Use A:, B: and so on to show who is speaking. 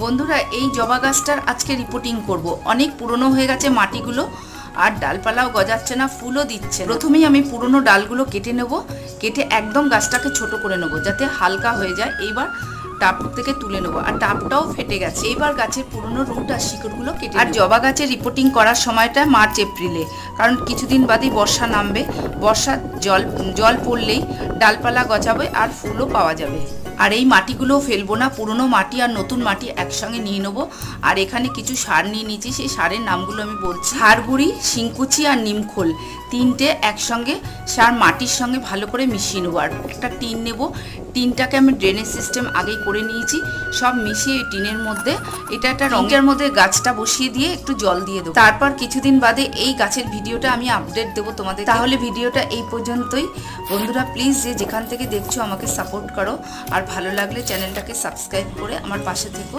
A: বন্ধুরা, এই জবা গাছটার আজকে রিপোর্টিং করব। অনেক পুরনো হয়ে গেছে মাটিগুলো, আর ডালপালাও গজাচ্ছে না, ফুলও দিচ্ছে প্রথমেই আমি পুরনো ডালগুলো কেটে নেব, কেটে একদম গাছটাকে ছোট করে নেব, যাতে হালকা হয়ে যায়। এইবার টাপ থেকে তুলে নেব। আর টাপটাও ফেটে গেছে। এইবার গাছের পুরনো রুট আর শিকড়গুলো কেটে আর জবা গাছের রিপোর্টিং করার সময়টা মার্চ এপ্রিলে। কারণ কিছুদিন বাদেই বর্ষা নামবে। বর্ষার জল জল পড়লেই ডালপালা গজাবে আর ফুলও পাওয়া যাবে। আর এই মাটিগুলো ফেলব না। পুরনো মাটি আর নতুন মাটি একসঙ্গে নিয়ে নেব। আর এখানে কিছু সার নিয়ে নিয়েছি। সেই সারের নামগুলো আমি বলছি। হাড়গুড়ি শিংকুচি আর নিমখোল। তিনটে একসঙ্গে সার মাটির সঙ্গে ভালো করে মিশিয়ে নেব। আর একটা টিন নেব। টিনটাকে আমি ড্রেনেজ সিস্টেম আগেই করে নিয়েছি। সব মিশিয়ে টিনের মধ্যে। এটা একটা রঙের মধ্যে গাছটা বসিয়ে দিয়ে একটু জল দিয়ে দেবো। তারপর কিছুদিন বাদে এই গাছের ভিডিওটা আমি আপডেট দেবো তোমাদের তাহলে ভিডিওটা এই পর্যন্তই। বন্ধুরা প্লিজ যে যেখান থেকে দেখছ আমাকে সাপোর্ট করো। আর ভালো লাগলে চ্যানেলটাকে সাবস্ক্রাইব করে আমার পাশে থেকো।